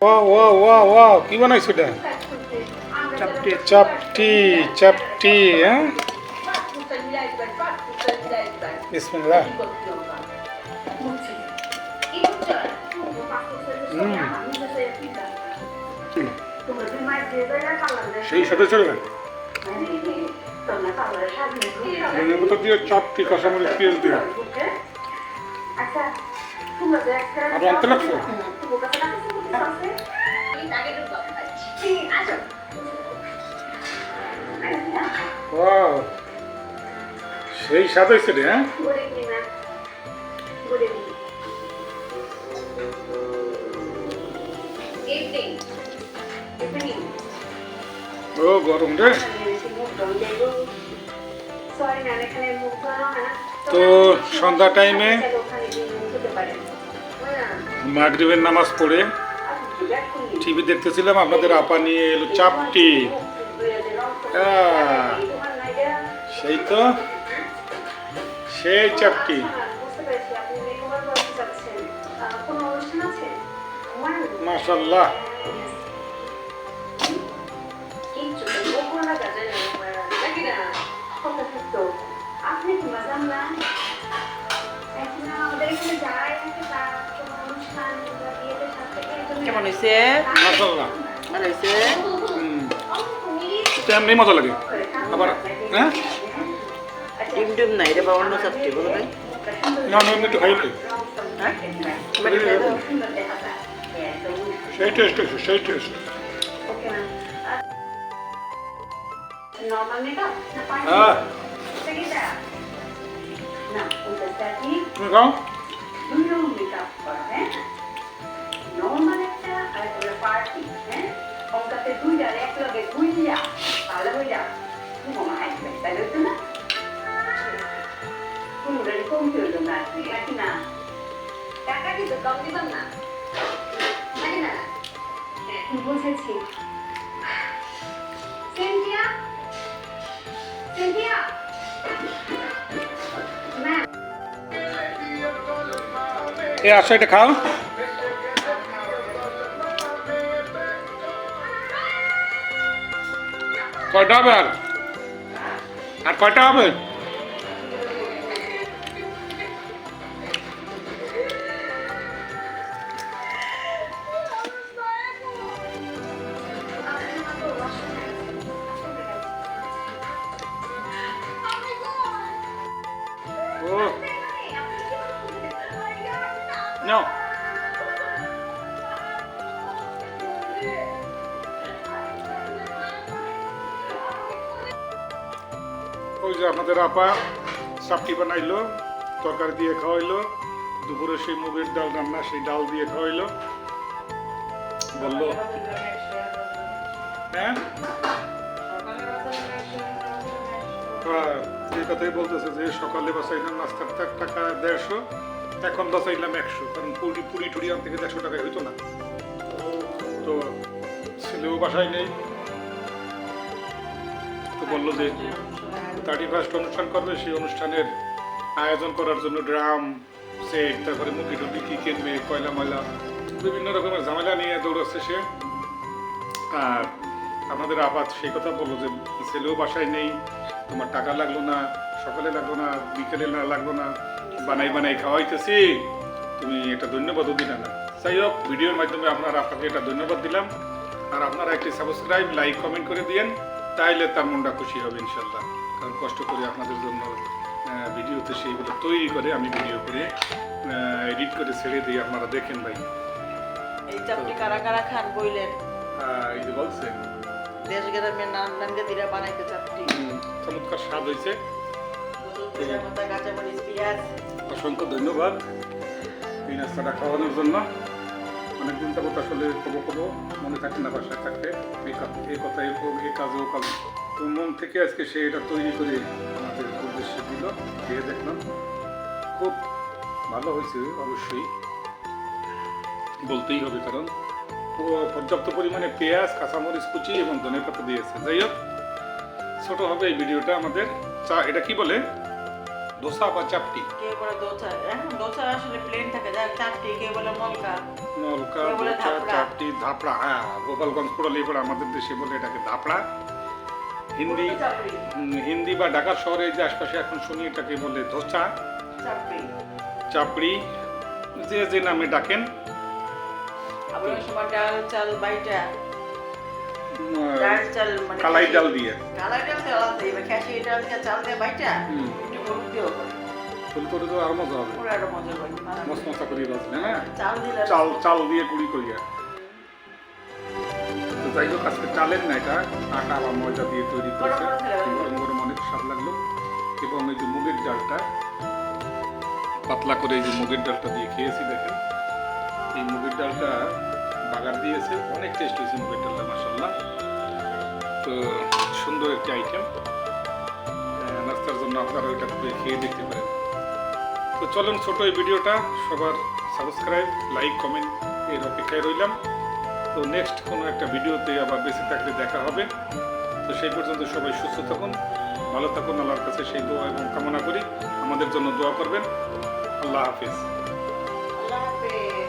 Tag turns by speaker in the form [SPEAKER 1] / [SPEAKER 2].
[SPEAKER 1] ওয়া ওয়া ওয়া ওয়া কি বানাইছো এটা?
[SPEAKER 2] চাপটি।
[SPEAKER 1] চাপটি চাপটি হ্যাঁ? বিসমিল্লাহ। সেই সাথে চলবে ধনের মতো দিয়ে চাপটি কাঁচামরিচ পেঁয়াজ দিয়ে। আরও আনতে লাগছে? সেই স্বাদ হয়েছে হ্যাঁ? গরম রে। তো সন্ধ্যা টাইমে মাগরিবের নামাজ পড়ে টিভি দেখতেছিলাম, আপনাদের আপা নিয়ে এলো চাপটি। সেই তো, সেই চাপটি। মাশাল্লাহ
[SPEAKER 3] আপনি কি না এখন আমাদের এখানে
[SPEAKER 2] কেমন হয়েছে
[SPEAKER 1] মাশাল্লাহ
[SPEAKER 2] ভালো হয়েছে
[SPEAKER 1] হুম তো এমনি মজা লাগে আবার হ্যাঁ
[SPEAKER 2] ডিম ডিম নাই রে বা অন্য চাপটি বুঝলে
[SPEAKER 1] না আমি এমনি একটু খাই নি।
[SPEAKER 2] হ্যাঁ? এবার একটু খাইবো?
[SPEAKER 1] সেই টেস্ট হয়েছে সেই টেস্ট
[SPEAKER 3] নর্মাল মেকআপ না পার্টি
[SPEAKER 1] হ্যাঁ।
[SPEAKER 3] সেটা না ওটা কি
[SPEAKER 1] তুমি খাও
[SPEAKER 3] কমতে হলো না। টাকা কিন্তু কম দিবেন না? হ্যাঁ
[SPEAKER 1] এ, আসো, এটা খাও। কয়টা হবে আর কয়টা হবে? No. ওই যে আপনাদের আপা সাপটি বানাইলো, তরকারি দিয়ে খাওয়াইলো, দুপুরে সেই মুগের ডাল রান্না, সেই ডাল দিয়ে খাওয়াইলো বলল হ্যাঁ আর এই কথাই বলতেছে যে, সকালে বাসাইলাম নাস্তার টাকা দেড়শো এখন বাসাইলাম একশো, কারণ পুরি পুরি টুরি আনতে গেলে একশো টাকায় হইতো না। তো ছেলেও বাসায় নেই। তো বলল যে থার্টি ফার্স্ট অনুষ্ঠান করবে, সেই অনুষ্ঠানের আয়োজন করার জন্য ড্রাম, সেট, তারপরে মুরগি টুরগি কী কিনবে, কয়লা, ময়লা, বিভিন্ন রকমের ঝামেলা নিয়ে দৌড়াচ্ছে সে। আর আমাদের আপাত সেই কথা বলল যে ছেলেও বাসায় নেই, তোমার টাকা লাগল না, সকালে লাগল না, বিকেলে না লাগল না। বানাই বানাই খাওয়াইতেছি। তুমি এটা ধন্যবাদও দিলে না যাই হোক ভিডিওর মাধ্যমে আপনার আপনাকে এটা ধন্যবাদ দিলাম। আর আপনারা একটি সাবস্ক্রাইব লাইক কমেন্ট করে দিয়েন তাইলে তার মনটা খুশি হবে ইনশাল্লাহ কারণ কষ্ট করে আপনাদের জন্য ভিডিওতে সেইগুলো তৈরি করে আমি ভিডিও করে এডিট করে ছেড়ে দিই আপনারা দেখেন ভাই।
[SPEAKER 2] এই চাপটি কারা কারা খান বইলেন?
[SPEAKER 1] এই যে বলছেন।
[SPEAKER 2] দেশ গ্রামের দিরা বানাইতে চাপটি
[SPEAKER 1] চমৎকার স্বাদ হয়েছে
[SPEAKER 2] কথা
[SPEAKER 1] অসংখ্য ধন্যবাদ এই নাস্তাটা খাওয়ানোর জন্য। অনেকদিন যাবত আসলে কবো কবো মনে থাকে না বাসায় থাকতে এই কা- এই হোক এই কাজও কাজ। তো মন থেকে আজকে সে এটা তৈরি করে আমাদের উদ্দেশ্যে দিল। খেয়ে দেখলাম। খুব ভালো হয়েছে অবশ্যই। বলতেই হবে কারণ পর্যাপ্ত পরিমাণে পেঁয়াজ, কাঁচামরিচ, কুচি এবং ধনে পাতা দিয়েছে। যাই হোক, ছোট হবে এই ভিডিওটা আমাদের। চা এটা কি বলে? দোসা বা চাপটি?
[SPEAKER 2] কেউ বলে দোচা এখন দোচা আসলে প্লেন থাকে যার চাপটি কেউ বলে মলকা?
[SPEAKER 1] নলকা
[SPEAKER 2] কেউ বলে
[SPEAKER 1] চাপটি ধাপড়া হ্যাঁ গোপালগঞ্জ পড়ালেই পড়ে আমাদের দেশে বলে এটাকে ধাপড়া। হিন্দি হিন্দি বা ঢাকা শহরে যে আশপাশে এখন শুনি এটাকে বলে ধোসা।
[SPEAKER 2] চাপড়ি।
[SPEAKER 1] চাপড়ি যে যে নামে ডাকেন।
[SPEAKER 2] আবার সময় ডাল চাল বাইটা। ডাল চাল মানে
[SPEAKER 1] কালাই ডাল দিয়ে।
[SPEAKER 2] কালাই ডাল তো আলাদা এবার খেসি ডাল দিয়ে চাল দিয়ে বাইটা একটু হলুদ দিয়েও করে
[SPEAKER 1] ফুল করে তো আর মজা হবে।
[SPEAKER 2] পুরো একটা মজা লাগে
[SPEAKER 1] মস্ত মশা করিয়ে বাজলে হ্যাঁ
[SPEAKER 2] চাল দিলে
[SPEAKER 1] চাল চাল দিয়ে কুড়ি করিয়া। তো যাই হোক আজকে চালের না এটা আটা বা ময়দা দিয়ে তৈরি করেছে।
[SPEAKER 2] গরম গরম
[SPEAKER 1] অনেক স্বাদ লাগল। এবং এই যে মুগের ডালটা পাতলা করে এই যে মুগের ডালটা দিয়ে খেয়েছি দেখেন এই মুগের ডালটা বাগার দিয়েছে। অনেক টেস্ট হয়েছে ডালটা মাসাল্লাহ তো, সুন্দর একটি আইটেম নাস্তার জন্য আপনারা ওইটা খেয়ে দেখতে পারেন। তো চলুন ছোট এই ভিডিওটা, সবার সাবস্ক্রাইব লাইক কমেন্ট এর অপেক্ষায় রইলাম। তো নেক্সট কোনো একটা ভিডিওতে আবার বেঁচে থাকলে দেখা হবে। তো সেই পর্যন্ত সবাই সুস্থ থাকুন, ভালো থাকুন, আল্লাহর কাছে সেই দোয়া এবং কামনা করি। আমাদের জন্য দোয়া করবেন। আল্লাহ হাফিজ।
[SPEAKER 2] আল্লাহ হাফেজ।